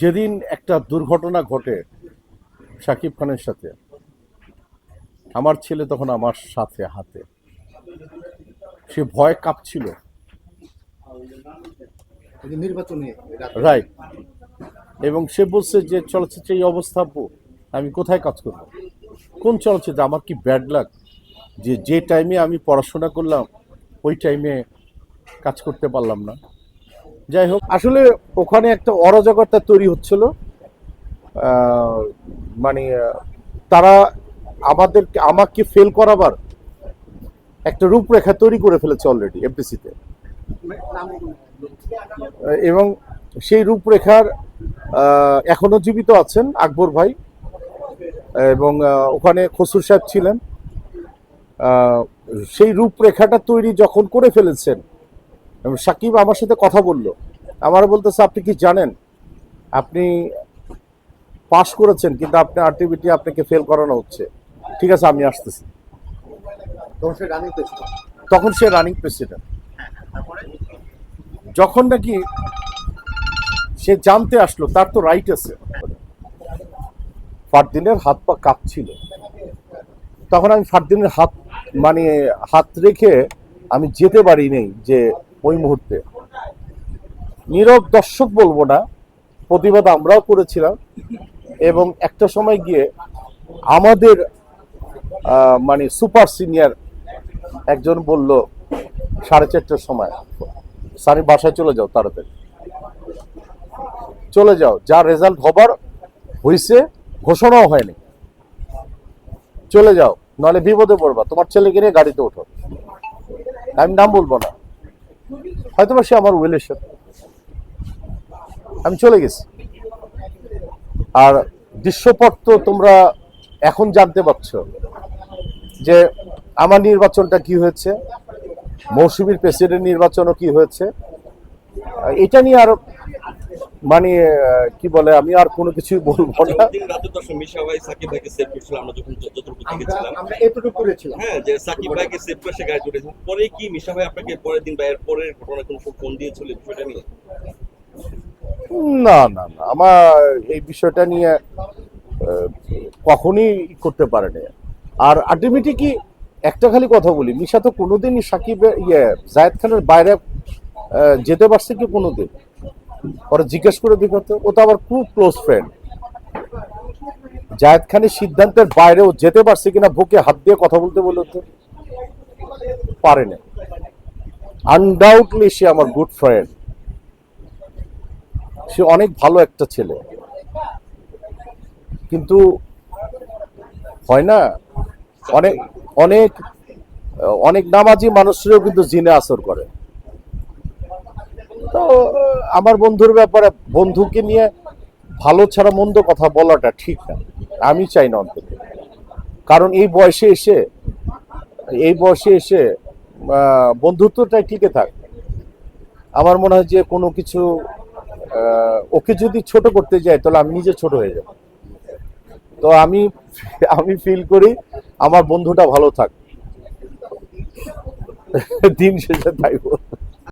যেদিন একটা দুর্ঘটনা ঘটে শাকিব খানের সাথে আমার ছেলে তখন আমার সাথে হাতে। সে ভয় কাঁপছিল। নির্বাচনে রাইট এবং সে বলছে যে চলচ্চিত্রে এই অবস্থা আমি কোথায় কাজ করব? কোন চলচ্চিত্র? আমার কি ব্যাড লাগ যে যে টাইমে আমি পড়াশোনা করলাম ওই টাইমে কাজ করতে পারলাম না। যাই হোক, আসলে ওখানে একটা অরাজকতা তৈরি হচ্ছিল। মানে তারা আমাদেরকে, আমাকে ফেল করাবার একটা রূপরেখা তৈরি করে ফেলেছে অলরেডি এফডিসিতে এবং সেই রূপরেখার এখনও জীবিত আছেন আকবর ভাই, এবং ওখানে খসুর সাহেব ছিলেন। সেই রূপরেখাটা তৈরি যখন করে ফেলেছেন সাকিব আমার সাথে কথা বলল আমার বলতেছে আপনি কি জানেন? আপনি পাশ করেছেন কিন্তু আপনি আর্টিভিটি আপনাকে ফেল করানো হচ্ছে। ঠিক আছে আমি আসতেছি। তখন সে রানিং তখন সে রানিং প্রেসিডেন্ট যখন নাকি সে জানতে আসলো তার তো রাইট আছে। ফারদিনের হাত পা কাঁপছিল। তখন আমি ফারদিনের হাত মানে হাত রেখে আমি যেতে পারি নেই যে ওই মুহূর্তে। নীরব দর্শক বলব না, প্রতিবাদ আমরাও করেছিলাম। এবং একটা সময় গিয়ে আমাদের মানে সুপার সিনিয়র একজন বলল, সাড়ে চারটার সময়, সারি বাসায় চলে যাও তাড়াতাড়ি। চলে যাও, যা রেজাল্ট হবার হয়েছে ঘোষণাও হয়নি। চলে যাও, নাহলে বিপদে পড়বা, তোমার ছেলেকে নিয়ে গাড়িতে ওঠো। আমি নাম বলব না। হয়তো সে আমার রিলেশন আমি চলে গেছি। আর দৃশ্যপট তো তোমরা এখন জানতে পারছ যে আমার নির্বাচনটা কি হয়েছে মৌসুমীর প্রেসিডেন্ট নির্বাচনও কি হয়েছে। এটা নিয়ে আর মানে কি বলে আমি আর কোনো কিছুই বলব না। সাকিব ভাইকে সেভ করছিল আমরা যখন আমরা এতটুকু করেছিলাম। হ্যাঁ যে সাকিব ভাইকে সেভ করে সে গাড়ি পরে কি মিশা ভাই আপনাকে পরের দিন ভাইয়ের পরের ঘটনা কোনো ফোন দিয়েছিল বিষয়টা নিয়ে? না না না। আমার এই বিষয়টা নিয়ে কখনই করতে পারেনি। আর আলটিমেটলি কি, একটা খালি কথা বলি মিশা তো কোনোদিনই সাকিব ইয়ে জায়েদ খানের বাইরে যেতে পারছে কি কোনোদিন? ওরা জিজ্ঞেস করে দেখো তো, ও তো আবার খুব ক্লোজ ফ্রেন্ড জায়েদ খানের সিদ্ধান্তের বাইরেও যেতে পারছে কিনা, বুকে হাত দিয়ে কথা বলতে বলে তো পারে না আনডাউটলি সে আমার গুড ফ্রেন্ড সে অনেক ভালো একটা ছেলে। কিন্তু হয় না? অনেক অনেক অনেক নামাজি মানুষরাও কিন্তু জিনে আসর করে। তো, আমার বন্ধুর ব্যাপারে, বন্ধুকে নিয়ে ভালো ছাড়া মন্দ কথা বলাটা ঠিক না। আমি চাই না অন্তত। কারণ এই বয়সে এসে, এই বয়সে এসে বন্ধুত্বটাই টিকে থাক। আমার মনে হয় যে কোনো কিছু ওকে যদি ছোট করতে যাই, তাহলে আমি নিজে ছোট হয়ে যাব তো আমি আমি ফিল করি আমার বন্ধুটা ভালো থাক দিন শেষে তাই।